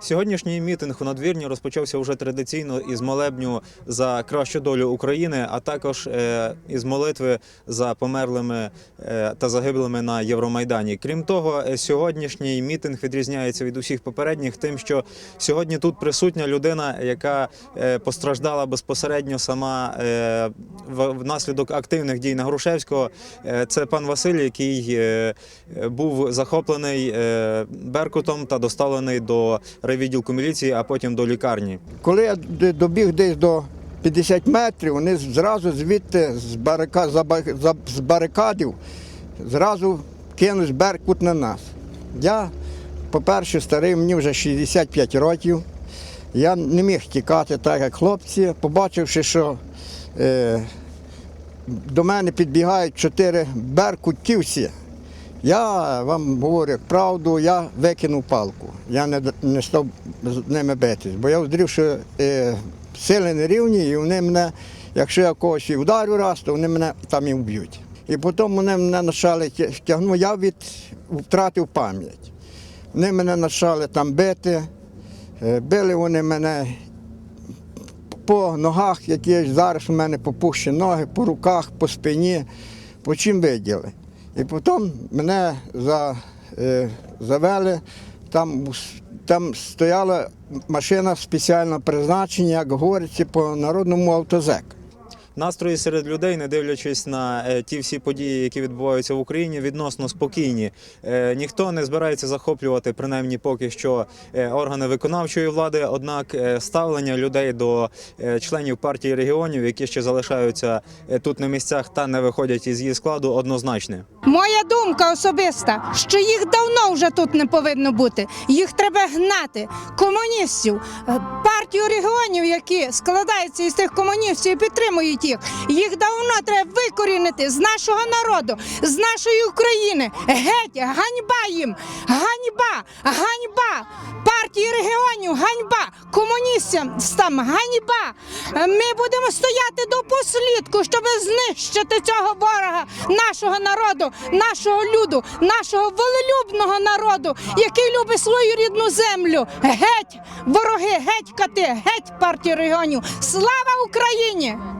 Сьогоднішній мітинг у надвірні розпочався вже традиційно із молебню за кращу долю України, а також е, із молитви за померлими е, та загиблими на Євромайдані. Крім того, е, сьогоднішній мітинг відрізняється від усіх попередніх, тим, що сьогодні тут присутня людина, яка постраждала безпосередньо сама внаслідок активних дій на Грушевського. Це пан Василь, який був захоплений Беркутом та доставлений до райвідділку міліції, а потім до лікарні. Коли я добіг десь до 50 метрів, вони зразу звідти з, барика, з барикадів зразу кинуть беркут на нас. Я, по-перше, старий, мені вже 65 років. Я не міг тікати так, як хлопці, побачивши, що е, до мене підбігають чотири беркутівці. Я вам говорю правду, я викинув палку. Я не, не став з ними битись, бо я зрів, що е, сили не рівні, і вони мене, якщо я когось і вдарю раз, то вони мене там і вб'ють. І потім вони мене почали тягнути, я від, втратив пам'ять. Вони мене почали там бити, Е, били вони мене по ногах, які зараз у мене попухші ноги, по руках, по спині, по чим виділи. І потім мене за, е, завели, там, там стояла машина спеціального призначення, як говориться, по народному автозек. Настрої серед людей, не дивлячись на е, ті всі події, які відбуваються в Україні, відносно спокійні. Е, Ніхто не збирається захоплювати, принаймні поки що, е, органи виконавчої влади. Однак ставлення людей до членів партії регіонів, які ще залишаються тут на місцях та не виходять із її складу, однозначне. Моя думка особиста, що їх давно вже тут не повинно бути. Їх треба гнати. Комуністів, партію регіонів, які складаються із тих комуністів і підтримують їх. Їх давно треба викорінити з нашого народу, з нашої України. Геть, ганьба їм! Ганьба! Ганьба! Партії регіонів, ганьба! Комуністам там ганьба! Е, Ми будемо стояти до послідку, щоб знищити цього ворога, нашого народу, нашого люду, нашого волелюбного народу, який любить свою рідну землю. Геть, вороги, геть кати, геть партії регіонів. Слава Україні!